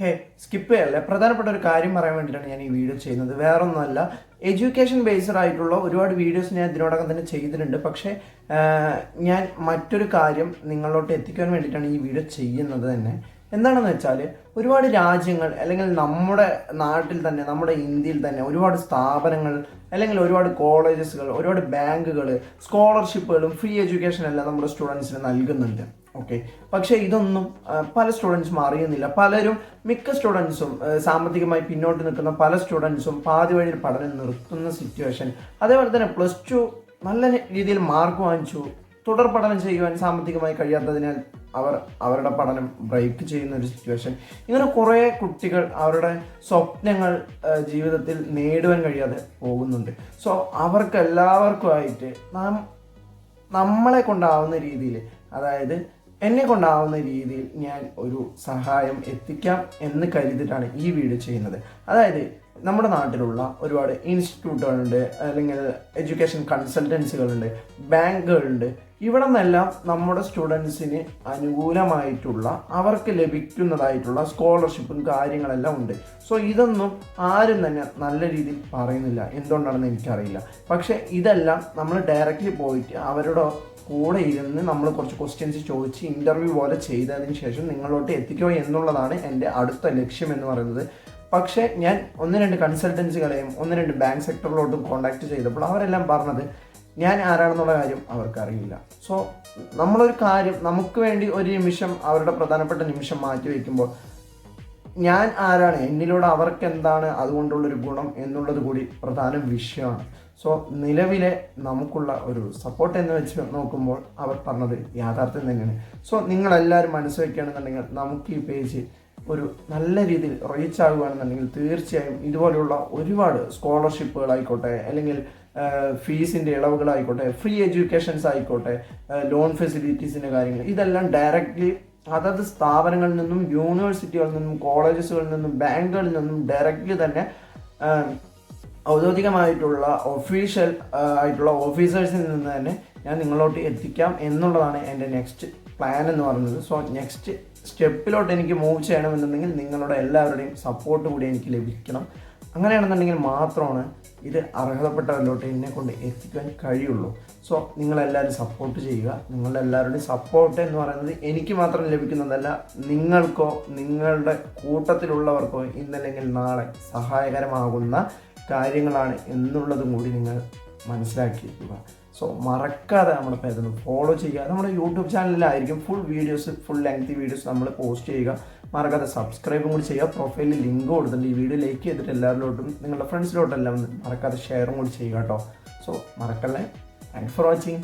ഹേ skip ചെയ്യല്ലേ? പ്രധാനപ്പെട്ട ഒരു കാര്യം പറയാൻ വേണ്ടിയിട്ടാണ് ഞാൻ ഈ വീഡിയോ ചെയ്യുന്നത്. വേറൊന്നുമല്ല എഡ്യൂക്കേഷൻ ബേസ്ഡ് ആയിട്ടുള്ള ഒരുപാട് വീഡിയോസ് ഞാൻ ഇതിനോടകം തന്നെ ചെയ്തിട്ടുണ്ട്. പക്ഷേ ഞാൻ മറ്റൊരു കാര്യം നിങ്ങളിലോട്ട് എത്തിക്കാൻ വേണ്ടിയിട്ടാണ് ഈ വീഡിയോ ചെയ്യുന്നത് തന്നെ. എന്താണെന്ന് വെച്ചാൽ ഒരുപാട് രാജ്യങ്ങൾ അല്ലെങ്കിൽ നമ്മുടെ നാട്ടിൽ തന്നെ നമ്മുടെ ഇന്ത്യയിൽ തന്നെ ഒരുപാട് സ്ഥാപനങ്ങൾ അല്ലെങ്കിൽ ഒരുപാട് കോളേജസുകൾ ഒരുപാട് ബാങ്കുകൾ സ്കോളർഷിപ്പുകളും ഫ്രീ എഡ്യൂക്കേഷൻ എല്ലാം നമ്മുടെ സ്റ്റുഡൻസിന് നൽകുന്നുണ്ട്. ഓക്കെ പക്ഷേ ഇതൊന്നും പല സ്റ്റുഡൻസും അറിയുന്നില്ല. പലരും മിക്ക സ്റ്റുഡൻസും സാമ്പത്തികമായി പിന്നോട്ട് നിൽക്കുന്ന പല സ്റ്റുഡൻസും പാതി വഴിയിൽ പഠനം നിർത്തുന്ന സിറ്റുവേഷൻ അതേപോലെ തന്നെ പ്ലസ് ടു നല്ല രീതിയിൽ മാർക്ക് വാങ്ങിച്ചു. തുടർ പഠനം ചെയ്യുവാൻ സാമ്പത്തികമായി കഴിയാത്തതിനാൽ അവർ അവരുടെ പഠനം ബ്രേക്ക് ചെയ്യുന്ന ഒരു സിറ്റുവേഷൻ ഇങ്ങനെ കുറേ കുട്ടികൾ അവരുടെ സ്വപ്നങ്ങൾ ജീവിതത്തിൽ നേടുവാൻ കഴിയാതെ പോകുന്നുണ്ട്. സോ അവർക്ക് എല്ലാവർക്കുമായിട്ട് നാം നമ്മളെ കൊണ്ടാവുന്ന രീതിയിൽ അതായത് എന്നെ കൊണ്ടാവുന്ന രീതിയിൽ ഞാൻ ഒരു സഹായം എത്തിക്കാം എന്ന് കരുതിയിട്ടാണ് ഈ വീഡിയോ ചെയ്യുന്നത്. അതായത് നമ്മുടെ നാട്ടിലുള്ള ഒരുപാട് ഇൻസ്റ്റിറ്റ്യൂട്ടുകളുണ്ട് അല്ലെങ്കിൽ എഡ്യൂക്കേഷൻ കൺസൾട്ടൻസികളുണ്ട് ബാങ്കുകളുണ്ട്. ഇവിടെ നിന്നെല്ലാം നമ്മുടെ സ്റ്റുഡൻസിന് അനുകൂലമായിട്ടുള്ള അവർക്ക് ലഭിക്കുന്നതായിട്ടുള്ള സ്കോളർഷിപ്പും കാര്യങ്ങളെല്ലാം ഉണ്ട്. സോ ഇതൊന്നും ആരും തന്നെ നല്ല രീതിയിൽ പറയുന്നില്ല. എന്തുകൊണ്ടാണെന്ന് എനിക്കറിയില്ല. പക്ഷേ ഇതെല്ലാം നമ്മൾ ഡയറക്റ്റ്ലി പോയിട്ട് അവരുടെ കൂടെ ഇരുന്ന് നമ്മൾ കുറച്ച് ക്വസ്റ്റ്യൻസ് ചോദിച്ച് ഇന്റർവ്യൂ പോലെ ചെയ്തതിന് ശേഷം നിങ്ങളോട്ട് എത്തിക്കുക എന്നുള്ളതാണ് എന്റെ അടുത്ത ലക്ഷ്യം എന്ന് പറയുന്നത്. പക്ഷേ ഞാൻ ഒന്ന് രണ്ട് കൺസൾട്ടൻസികളെയും ഒന്ന് രണ്ട് ബാങ്ക് സെക്ടറിലോട്ടും കോൺടാക്ട് ചെയ്തപ്പോൾ അവരെല്ലാം പറഞ്ഞത് ഞാൻ ആരാണെന്നുള്ള കാര്യം അവർക്കറിയില്ല സോ നമ്മളൊരു കാര്യം നമുക്ക് വേണ്ടി ഒരു നിമിഷം അവരുടെ പ്രധാനപ്പെട്ട നിമിഷം മാറ്റി വയ്ക്കുമ്പോൾ ഞാൻ ആരാണ് എന്നിലൂടെ അവർക്ക് എന്താണ് അതുകൊണ്ടുള്ളൊരു ഗുണം എന്നുള്ളത് കൂടി പ്രധാന വിഷയമാണ്. സോ നിലവിലെ നമുക്കുള്ള ഒരു സപ്പോർട്ട് എന്ന് വെച്ച് നോക്കുമ്പോൾ അവർ പറഞ്ഞത് യാഥാർത്ഥ്യം തന്നെയാണ്. സോ നിങ്ങളെല്ലാവരും മനസ്സ് വയ്ക്കുകയാണെന്നുണ്ടെങ്കിൽ നമുക്ക് ഈ പേജ് ഒരു നല്ല രീതിയിൽ റീച്ച് ആകുകയാണെന്നുണ്ടെങ്കിൽ തീർച്ചയായും ഇതുപോലെയുള്ള ഒരുപാട് സ്കോളർഷിപ്പുകളായിക്കോട്ടെ അല്ലെങ്കിൽ ഫീസിന്റെ ഇളവുകളായിക്കോട്ടെ ഫ്രീ എഡ്യൂക്കേഷൻസ് ആയിക്കോട്ടെ ലോൺ ഫെസിലിറ്റീസിന്റെ കാര്യങ്ങൾ ഇതെല്ലാം ഡയറക്റ്റ്ലി അതത് സ്ഥാപനങ്ങളിൽ നിന്നും യൂണിവേഴ്സിറ്റികളിൽ നിന്നും കോളേജസുകളിൽ നിന്നും ബാങ്കുകളിൽ നിന്നും ഡയറക്റ്റ്ലി തന്നെ ഔദ്യോഗികമായിട്ടുള്ള ഒഫീഷ്യൽ ആയിട്ടുള്ള ഓഫീസേഴ്സിൽ നിന്ന് തന്നെ ഞാൻ നിങ്ങളോട്ട് എത്തിക്കാം എന്നുള്ളതാണ് എന്റെ നെക്സ്റ്റ് പ്ലാൻ എന്ന് പറയുന്നത്. സോ നെക്സ്റ്റ് സ്റ്റെപ്പിലോട്ട് എനിക്ക് മൂവ് ചെയ്യണമെന്നുണ്ടെങ്കിൽ നിങ്ങളുടെ എല്ലാവരുടെയും സപ്പോർട്ട് കൂടി എനിക്ക് ലഭിക്കണം. അങ്ങനെയാണെന്നുണ്ടെങ്കിൽ മാത്രമാണ് ഇത് അർഹതപ്പെട്ടവരിലോട്ട് എന്നെ കൊണ്ട് എത്തിക്കാൻ കഴിയുള്ളൂ. സോ നിങ്ങളെല്ലാവരും സപ്പോർട്ട് ചെയ്യുക. നിങ്ങളുടെ എല്ലാവരുടെയും സപ്പോർട്ട് എന്ന് പറയുന്നത് എനിക്ക് മാത്രം ലഭിക്കുന്നതല്ല നിങ്ങൾക്കോ നിങ്ങളുടെ കൂട്ടത്തിലുള്ളവർക്കോ ഇന്നല്ലെങ്കിൽ നാളെ സഹായകരമാകുന്ന കാര്യങ്ങളാണ് എന്നുള്ളതും കൂടി നിങ്ങൾ മനസ്സിലാക്കിയിരിക്കുക. സോ മറക്കാതെ നമ്മുടെ പേജ് ഒന്ന് ഫോളോ ചെയ്യുക. നമ്മുടെ YouTube ചാനലിലായിരിക്കും full videos full lengthy videos നമ്മൾ പോസ്റ്റ് ചെയ്യുക. മറക്കാതെ സബ്സ്ക്രൈബും കൂടി ചെയ്യുക. പ്രൊഫൈലിൽ ലിങ്ക് കൊടുത്തിട്ടുണ്ട്. ഈ വീഡിയോ ലൈക്ക് ചെയ്തിട്ട് എല്ലാവരിലോട്ടും നിങ്ങളുടെ ഫ്രണ്ട്സിലോട്ടെല്ലാം മറക്കാതെ ഷെയറും കൂടി ചെയ്യുക കേട്ടോ സോ മറക്കല്ലേ? Thanks for watching